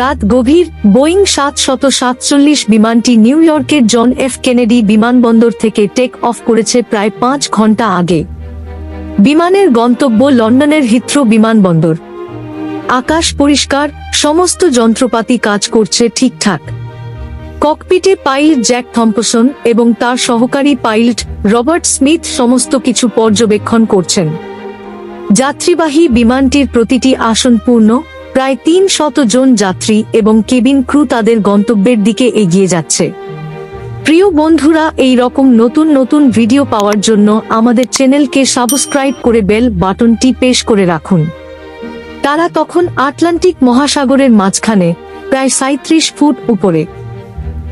রাত গভীর, বোয়িং সাত শত সাতচল্লিশ বিমানটি নিউ ইয়র্কের জন এফ কেনেডি বিমানবন্দর থেকে টেক অফ করেছে প্রায় পাঁচ ঘণ্টা আগে। বিমানের গন্তব্য লন্ডনের হিথ্রো বিমানবন্দর। আকাশ পরিষ্কার, সমস্ত যন্ত্রপাতি কাজ করছে ঠিকঠাক। ককপিটে পাইলট জ্যাক থম্পসন এবং তার সহকারী পাইলট রবার্ট স্মিথ সমস্ত কিছু পর্যবেক্ষণ করছেন। যাত্রীবাহী বিমানটির প্রতিটি আসন পূর্ণ প্রায় তিন শত জন যাত্রী এবং কেবিন ক্রু তাদের গন্তব্যের দিকে এগিয়ে যাচ্ছে। প্রিয় বন্ধুরা, এই রকম নতুন নতুন ভিডিও পাওয়ার জন্য আমাদের চ্যানেলকে সাবস্ক্রাইব করে বেল বাটনটি পেশ করে রাখুন। তারা তখন আটলান্টিক মহাসাগরের মাঝখানে, প্রায় সাঁত্রিশ ফুট উপরে,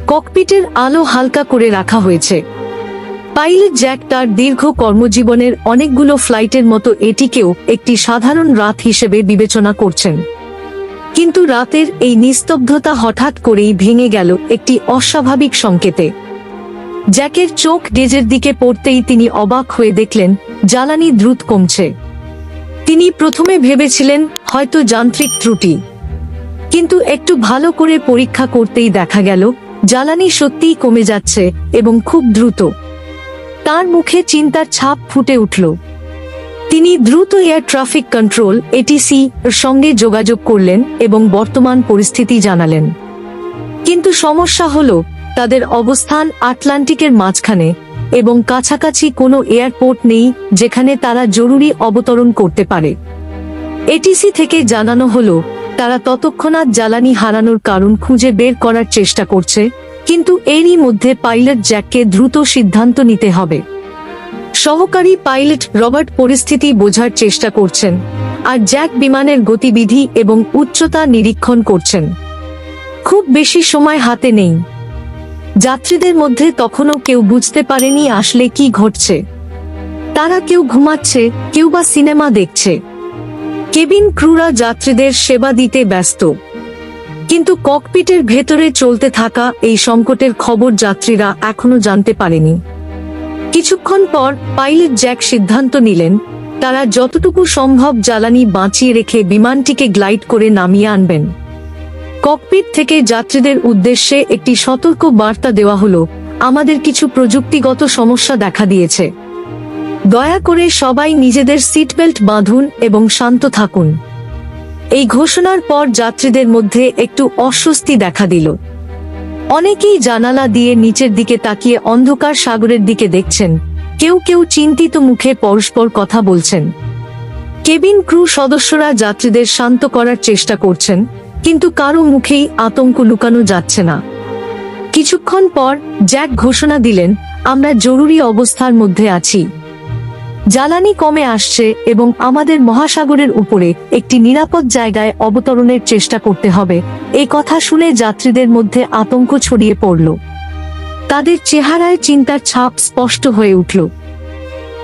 ককপিটের আলো হালকা করে রাখা হয়েছে। পাইলট জ্যাক তার দীর্ঘ কর্মজীবনের অনেকগুলো ফ্লাইটের মতো এটিকেও একটি সাধারণ রাত হিসেবে বিবেচনা করছেন। কিন্তু রাতের এই নিস্তব্ধতা হঠাৎ করেই ভেঙে গেল একটি অস্বাভাবিক সংকেতে। জ্যাকের চোখ ডেজের দিকে পড়তেই তিনি অবাক হয়ে দেখলেন, জ্বালানি দ্রুত কমছে। তিনি প্রথমে ভেবেছিলেন, হয়তো যান্ত্রিক ত্রুটি। কিন্তু একটু ভালো করে পরীক্ষা করতেই দেখা গেল, জ্বালানি সত্যিই কমে যাচ্ছে এবং খুব দ্রুত। তার মুখে চিন্তার ছাপ ফুটে উঠল। তিনি দ্রুত এয়ার ট্রাফিক কন্ট্রোল এটিসি এর সঙ্গে যোগাযোগ করলেন এবং বর্তমান পরিস্থিতি জানালেন। কিন্তু সমস্যা হল, তাদের অবস্থান আটলান্টিকের মাঝখানে এবং কাছাকাছি কোনো এয়ারপোর্ট নেই যেখানে তারা জরুরি অবতরণ করতে পারে। এটিসি থেকে জানানো হলো, তারা ততক্ষণাৎ জ্বালানি হারানোর কারণ খুঁজে বের করার চেষ্টা করছে, কিন্তু এরই মধ্যে পাইলট জ্যাককে দ্রুত সিদ্ধান্ত নিতে হবে। সহকারী পাইলট রবার্ট পরিস্থিতি বোঝার চেষ্টা করছেন আর জ্যাক বিমানের গতিবিধি এবং উচ্চতা নিরীক্ষণ করছেন। খুব বেশি সময় হাতে নেই। যাত্রীদের মধ্যে তখনও কেউ বুঝতে পারেনি আসলে কি ঘটছে। তারা কেউ ঘুমাচ্ছে, কেউ বা সিনেমা দেখছে। কেবিন ক্রুরা যাত্রীদের সেবা দিতে ব্যস্ত। কিন্তু ককপিটের ভেতরে চলতে থাকা এই সংকটের খবর যাত্রীরা এখনও জানতে পারেনি। কিছুক্ষণ পর পাইলট জ্যাক সিদ্ধান্ত নিলেন, তারা যতটুকু সম্ভব জ্বালানি বাঁচিয়ে রেখে বিমানটিকে গ্লাইড করে নামিয়ে আনবেন। ককপিট থেকে যাত্রীদের উদ্দেশ্যে একটি সতর্ক বার্তা দেওয়া হলো, আমাদের কিছু প্রযুক্তিগত সমস্যা দেখা দিয়েছে। দয়া করে সবাই নিজেদের সিট বেল্ট বাঁধুন এবং শান্ত থাকুন। এই ঘোষণার পর যাত্রীদের মধ্যে একটু অস্বস্তি দেখা দিল। অনেকেই জানালা দিয়ে নিচের দিকে তাকিয়ে অন্ধকার সাগরের দিকে দেখছেন। কেউ কেউ চিন্তিত মুখে পরস্পর কথা বলছেন। কেবিন ক্রু সদস্যরা যাত্রীদের শান্ত করার চেষ্টা করছেন, কিন্তু কারও মুখেই আতঙ্ক লুকানো যাচ্ছে না। কিছুক্ষণ পর জ্যাক ঘোষণা দিলেন, আমরা জরুরি অবস্থার মধ্যে আছি। জ্বালানি কমে আসছে এবং আমাদের মহাসাগরের উপরে একটি নিরাপদ জায়গায় অবতরণের চেষ্টা করতে হবে। এই কথা শুনে যাত্রীদের মধ্যে আতঙ্ক ছড়িয়ে পড়ল। তাদের চেহারায় চিন্তার ছাপ স্পষ্ট হয়ে উঠল।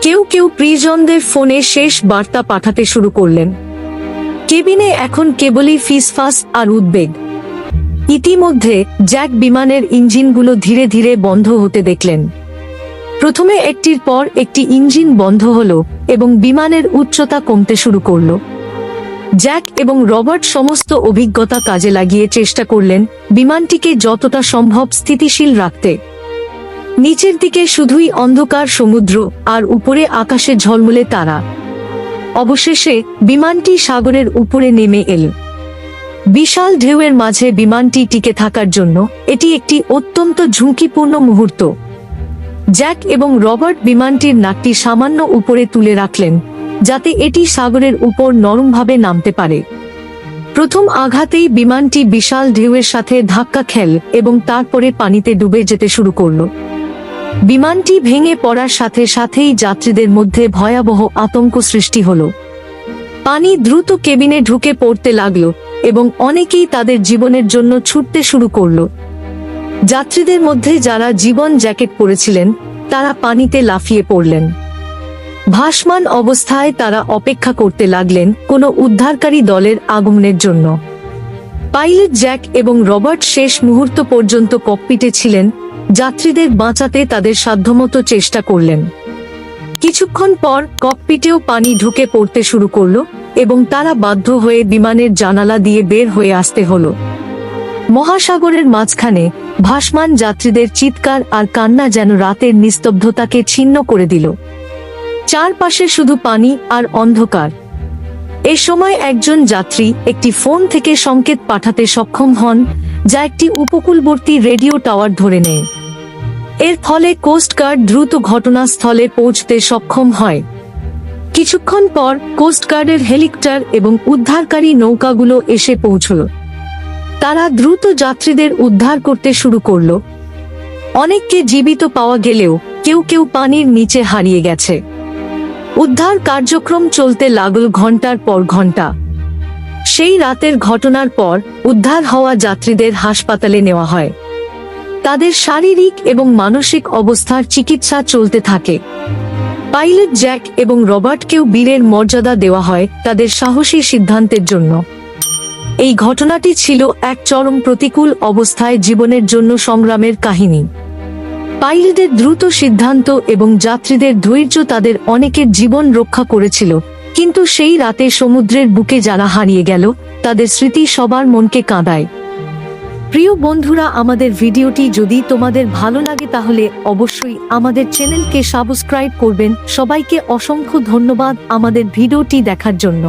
কেউ কেউ প্রিজনদের ফোনে শেষ বার্তা পাঠাতে শুরু করলেন। কেবিনে এখন কেবলই ফিসফাস আর উদ্বেগ। ইতিমধ্যে জ্যাক বিমানের ইঞ্জিনগুলো ধীরে ধীরে বন্ধ হতে দেখলেন। প্রথমে একটির পর একটি ইঞ্জিন বন্ধ হলো এবং বিমানের উচ্চতা কমতে শুরু করল। জ্যাক এবং রবার্ট সমস্ত অভিজ্ঞতা কাজে লাগিয়ে চেষ্টা করলেন বিমানটিকে যতটা সম্ভব স্থিতিশীল রাখতে। নিচের দিকে শুধুই অন্ধকার সমুদ্র আর উপরে আকাশে ঝলমলে তারা। অবশেষে বিমানটি সাগরের উপরে নেমে এল। বিশাল ঢেউয়ের মাঝে বিমানটি টিকে থাকার জন্য এটি একটি অত্যন্ত ঝুঁকিপূর্ণ মুহূর্ত। জ্যাক এবং রবার্ট বিমানটির নাকটি সামান্য উপরে তুলে রাখলেন, যাতে এটি সাগরের উপর নরমভাবে নামতে পারে। প্রথম আঘাতেই বিমানটি বিশাল ঢেউয়ের সাথে ধাক্কা খেল এবং তারপরে পানিতে ডুবে যেতে শুরু করল। বিমানটি ভেঙে পড়ার সাথে সাথেই যাত্রীদের মধ্যে ভয়াবহ আতঙ্ক সৃষ্টি হল। পানি দ্রুত কেবিনে ঢুকে পড়তে লাগল এবং অনেকেই তাদের জীবনের জন্য ছুটতে শুরু করল। যাত্রীদের মধ্যে যারা জীবন জ্যাকেট পরেছিলেন, তারা পানিতে লাফিয়ে পড়লেন। ভাসমান অবস্থায় তারা অপেক্ষা করতে লাগলেন কোনো উদ্ধারকারী দলের আগমনের জন্য। পাইলট জ্যাক এবং রবার্ট শেষ মুহূর্ত পর্যন্ত ককপিটে ছিলেন, যাত্রীদের বাঁচাতে তাদের সাধ্যমতো চেষ্টা করলেন। কিছুক্ষণ পর ককপিটেও পানি ঢুকে পড়তে শুরু করল এবং তারা বাধ্য হয়ে বিমানের জানালা দিয়ে বের হয়ে আসতে হলো। মহাসাগরের মাঝখানে ভাসমান যাত্রীদের চিৎকার আর কান্না যেন রাতের নিস্তব্ধতাকে ছিন্ন করে দিল। চারপাশে শুধু পানি আর অন্ধকার। এ সময় একজন যাত্রী একটি ফোন থেকে সংকেত পাঠাতে সক্ষম হন, যা একটি উপকূলবর্তী রেডিও টাওয়ার ধরে নেয়। এর ফলে কোস্টগার্ড দ্রুত ঘটনাস্থলে পৌঁছতে সক্ষম হয়। কিছুক্ষণ পর কোস্টগার্ডের হেলিকপ্টার এবং উদ্ধারকারী নৌকাগুলো এসে পৌঁছল। তারা দ্রুত যাত্রীদের উদ্ধার করতে শুরু করল। অনেককে জীবিত পাওয়া গেলেও কেউ কেউ পানির নিচে হারিয়ে গেছে। উদ্ধার কার্যক্রম চলতে লাগল ঘণ্টার পর ঘণ্টা। সেই রাতের ঘটনার পর উদ্ধার হওয়া যাত্রীদের হাসপাতালে নেওয়া হয়। তাদের শারীরিক এবং মানসিক অবস্থার চিকিৎসা চলতে থাকে। পাইলট জ্যাক এবং রবার্টকেও বীরের মর্যাদা দেওয়া হয় তাদের সাহসী সিদ্ধান্তের জন্য। এই ঘটনাটি ছিল এক চরম প্রতিকূল অবস্থায় জীবনের জন্য সংগ্রামের কাহিনী। পাইলটদের দ্রুত সিদ্ধান্ত এবং যাত্রীদের ধৈর্য তাদের অনেকের জীবন রক্ষা করেছিল, কিন্তু সেই রাতে সমুদ্রের বুকে যারা হারিয়ে গেল, তাদের স্মৃতি সবার মনকে কাঁদায়। প্রিয় বন্ধুরা, আমাদের ভিডিওটি যদি তোমাদের ভালো লাগে তাহলে অবশ্যই আমাদের চ্যানেলকে সাবস্ক্রাইব করবেন। সবাইকে অসংখ্য ধন্যবাদ আমাদের ভিডিওটি দেখার জন্য।